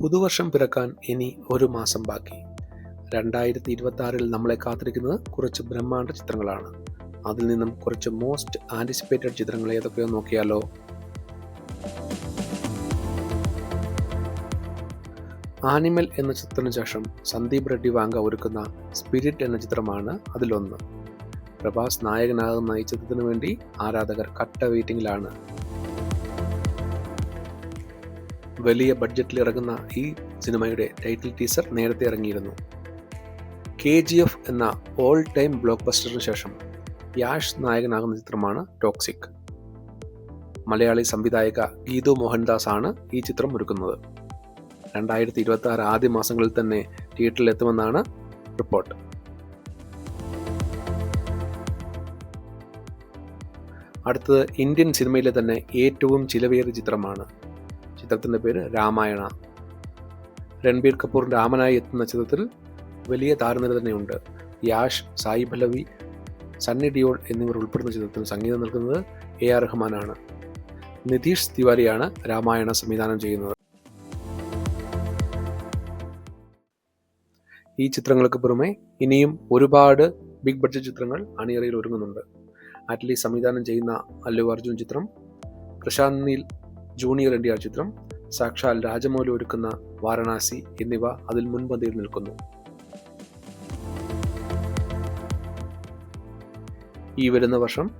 പുതുവർഷം പിറക്കാൻ ഇനി ഒരു മാസം ബാക്കി. രണ്ടായിരത്തി ഇരുപത്തി ആറിൽ നമ്മളെ കാത്തിരിക്കുന്നത് കുറച്ച് ബ്രഹ്മാണ്ഡ ചിത്രങ്ങളാണ്. അതിൽ നിന്നും കുറച്ച് മോസ്റ്റ് ആന്റിസിപ്പേറ്റഡ് ചിത്രങ്ങൾ ഏതൊക്കെയോ നോക്കിയാലോ. ആനിമൽ എന്ന ചിത്രത്തിന് ശേഷം സന്ദീപ് റെഡ്ഡി വാങ്ക ഒരുക്കുന്ന സ്പിരിറ്റ് എന്ന ചിത്രമാണ് അതിലൊന്ന്. പ്രഭാസ് നായകനാകുന്ന ഈ ചിത്രത്തിനു വേണ്ടി ആരാധകർ കട്ട വെയിറ്റിംഗിലാണ് വലിയ ബഡ്ജറ്റിൽ ഇറങ്ങുന്ന ഈ സിനിമയുടെ ടൈറ്റിൽ ടീസർ നേരത്തെ ഇറങ്ങിയിരുന്നു. കെ ജി എഫ് എന്ന ഓൾ ടൈം ബ്ലോക്ക് ബസ്റ്ററിന് ശേഷം യാഷ് നായകനാകുന്ന ചിത്രമാണ് ടോക്സിക്. മലയാളി സംവിധായക ഗീതു മോഹൻദാസ് ആണ് ഈ ചിത്രം ഒരുക്കുന്നത്. രണ്ടായിരത്തി ഇരുപത്തി ആറ് ആദ്യ മാസങ്ങളിൽ തന്നെ തിയേറ്ററിൽ എത്തുമെന്നാണ് റിപ്പോർട്ട്. അടുത്തത് ഇന്ത്യൻ സിനിമയിലെ തന്നെ ഏറ്റവും ചിലവേറിയ ചിത്രമാണ് ചിത്രത്തിന്റെ പേര് രാമായണ. രൺബീർ കപൂർ രാമനായി എത്തുന്ന ചിത്രത്തിൽ വലിയ താരനിര തന്നെയുണ്ട് യാഷ് സായി പല്ലവി സണ്ണി ഡിയോൾ എന്നിവർ ഉൾപ്പെടുന്ന ചിത്രത്തിന് സംഗീതം നൽകുന്നത് എ ആർ റഹ്മാനാണ്. നിതീഷ് തിവാരിയാണ് രാമായണ സംവിധാനം ചെയ്യുന്നത്. ഈ ചിത്രങ്ങൾക്ക് പുറമെ ഇനിയും ഒരുപാട് ബിഗ് ബഡ്ജറ്റ് ചിത്രങ്ങൾ അണിയറയിൽ ഒരുങ്ങുന്നുണ്ട്. അറ്റ്ലി സംവിധാനം ചെയ്യുന്ന അല്ലു അർജുൻ ചിത്രം പ്രശാന്ത് നീൽ ജൂനിയർ എൻ ചിത്രം സാക്ഷാൽ രാജമൗലി ഒരുക്കുന്ന വാരണാസി എന്നിവ അതിൽ മുൻപന്തിയിൽ നിൽക്കുന്നു. ഈ വരുന്ന വർഷം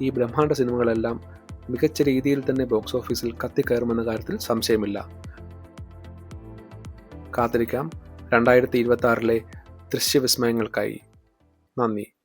ഈ ബ്രഹ്മാണ്ഡ സിനിമകളെല്ലാം മികച്ച രീതിയിൽ തന്നെ ബോക്സ് ഓഫീസിൽ കത്തിക്കയറുമെന്ന കാര്യത്തിൽ സംശയമില്ല. കാത്തിരിക്കാം. രണ്ടായിരത്തി ഇരുപത്തി ആറിലെ ദൃശ്യവിസ്മയങ്ങൾക്കായി. നന്ദി.